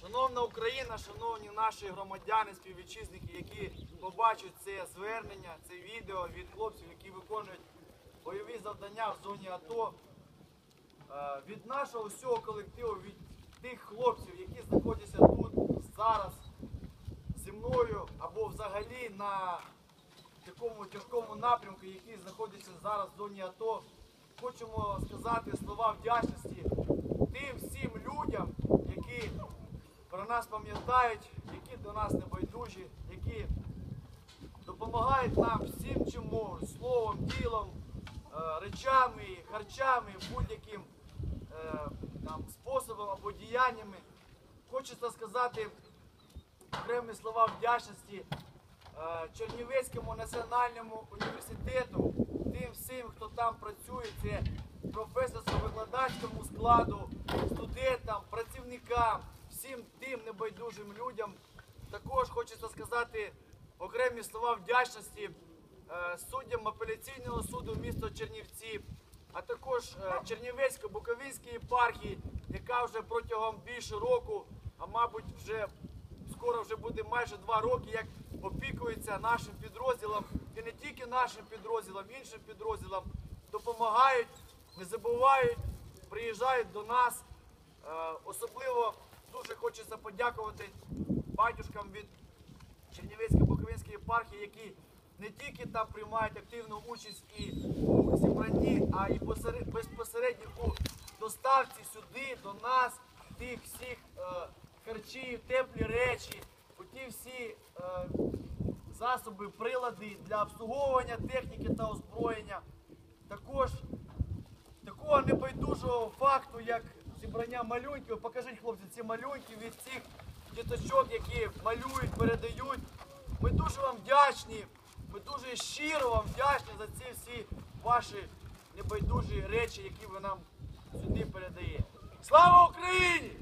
Шановна Україна, шановні наші громадяни, співвітчизники, які побачать це звернення, це відео від хлопців, які виконують бойові завдання в зоні АТО. Е, Від нашого всього колективу, від тих хлопців, знаходяться тут зараз зі мною або взагалі на такому тяжкому напрямку, який знаходиться зараз в зоні АТО, хочемо сказати слова вдячності тим всім людям, які про нас пам'ятають, які до нас не байдужі, які допомагають нам всім, чим можуть, словом, ділом, е, речами, харчами, будь-яким е, способом або діяннями. Хочеться сказати окремі слова вдячності е, Чернівецькому національному університету, тим всім, хто там працює, це професорсько-викладацькому складу, студентам, працівникам, всім тим небайдужим людям. Також хочеться сказати окремі слова вдячності е, суддям апеляційного суду міста Чернівці, а також е, Чернівецько-Буковинській єпархії, яка вже протягом більше року, а мабуть, вже скоро вже буде майже два роки, як опікується нашим підрозділам, і не тільки нашим підрозділам, іншим підрозділам допомагають, не забувають, приїжджають до нас. Е, Особливо дуже хочеться подякувати батюшкам від Чернівецько-Буковинської єпархії, які не тільки там приймають активну участь і у зібранні, а посере- безпосередньо у доставці сюди до нас тих всіх харчів, теплі речі, у ті всі е, засоби, прилади для обслуговування техніки та озброєння. Також такого небайдужого факту, як зібрання малюнків. Покажіть, хлопці, ці малюнки від цих діточок, які малюють, передають. Ми дуже вам вдячні. Ми дуже щиро вам вдячні за ці всі ваші небайдужі речі, які ви нам сюди передаєте. Слава Україні!